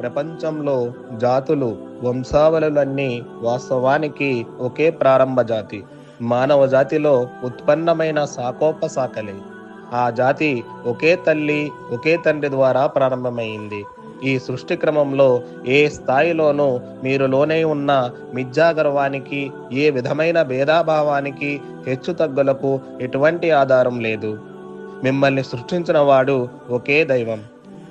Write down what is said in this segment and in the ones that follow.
ప్రపంచంలో జాతులు వంశావళులన్నీ వాస్తవానికి ఒకే ప్రారంభ జాతి. మానవ జాతిలో ఉత్పన్నమైన శాఖోపశాఖలే ఆ జాతి ఒకే తల్లి ఒకే తండ్రి ద్వారా ప్రారంభమైంది. ఈ సృష్టి క్రమంలో ఏ స్థాయిలోనూ మీరు లోనే ఉన్న మిథ్యాగర్వానికి ఏ విధమైన భేదాభావానికి హెచ్చుతగ్గులకు ఎటువంటి ఆధారం లేదు. మిమ్మల్ని సృష్టించిన వాడు ఒకే దైవం.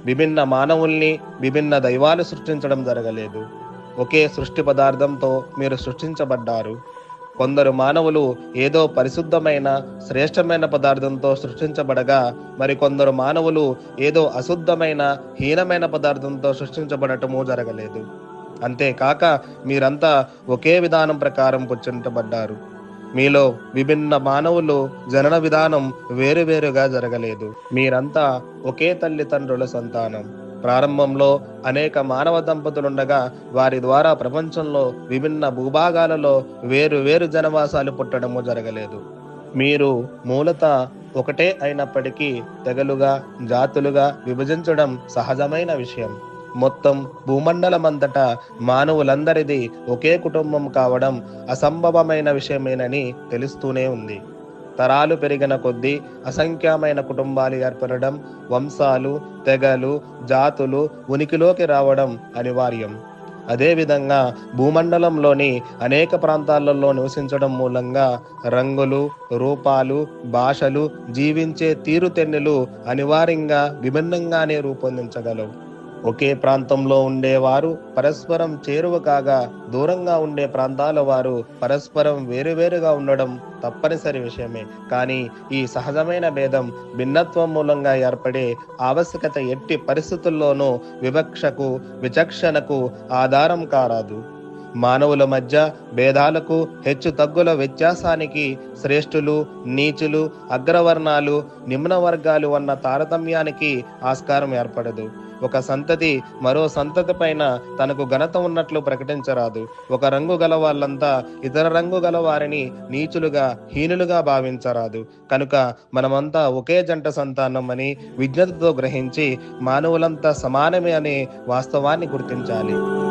విభిన్న మానవుల్ని విభిన్న దైవాలు సృష్టించడం జరగలేదు. ఒకే సృష్టి పదార్థంతో మీరు సృష్టించబడ్డారు. కొందరు మానవులు ఏదో పరిశుద్ధమైన శ్రేష్టమైన పదార్థంతో సృష్టించబడగా మరికొందరు మానవులు ఏదో అశుద్ధమైన హీనమైన పదార్థంతో సృష్టించబడటము జరగలేదు. అంతేకాక మీరంతా ఒకే విధానం ప్రకారం పుచ్చించబడ్డారు. మీలో విభిన్న మానవులు జనన విధానం వేరువేరుగా జరగలేదు. మీరంతా ఒకే తల్లిదండ్రుల సంతానం. ప్రారంభంలో అనేక మానవ దంపతులుండగా వారి ద్వారా ప్రపంచంలో విభిన్న భూభాగాలలో వేరు వేరు జనవాసాలు పుట్టడము జరగలేదు. మీరు మూలత ఒకటే అయినప్పటికీ తెగలుగా జాతులుగా విభజించడం సహజమైన విషయం. మొత్తం భూమండలమంతటా మానవులందరిది ఒకే కుటుంబం కావడం అసంభవమైన విషయమేనని తెలుస్తూనే ఉంది. తరాలు పెరిగిన కొద్దీ అసంఖ్యమైన కుటుంబాలు ఏర్పడడం వంశాలు తెగలు జాతులు ఉనికిలోకి రావడం అనివార్యం. అదేవిధంగా భూమండలంలోని అనేక ప్రాంతాలలో నివసించడం మూలంగా రంగులు రూపాలు భాషలు జీవించే తీరుతెన్నులు అనివార్యంగా విభిన్నంగానే రూపొందించగలవు. ఒకే ప్రాంతంలో ఉండేవారు పరస్పరం చేరువ కాగా దూరంగా ఉండే ప్రాంతాల వారు పరస్పరం వేరువేరుగా ఉండడం తప్పనిసరి విషయమే. కానీ ఈ సహజమైన భేదం భిన్నత్వం మూలంగా ఏర్పడే ఆవశ్యకత ఎట్టి పరిస్థితుల్లోనూ వివక్షకు విచక్షణకు ఆధారం కారాదు. మానవుల మధ్య భేదాలకు హెచ్చు తగ్గుల వ్యత్యాసానికి శ్రేష్ఠులు నీచులు అగ్రవర్ణాలు నిమ్న వర్గాలు అన్న తారతమ్యానికి ఆస్కారం ఏర్పడదు. ఒక సంతతి మరో సంతతి పైన తనకు ఘనత ఉన్నట్లు ప్రకటించరాదు. ఒక రంగు గల వాళ్ళంతా ఇతర రంగు గల వారిని నీచులుగా హీనులుగా భావించరాదు. కనుక మనమంతా ఒకే జంట సంతానం అని విజ్ఞతతో గ్రహించి మానవులంతా సమానమే అనే వాస్తవాన్ని గుర్తించాలి.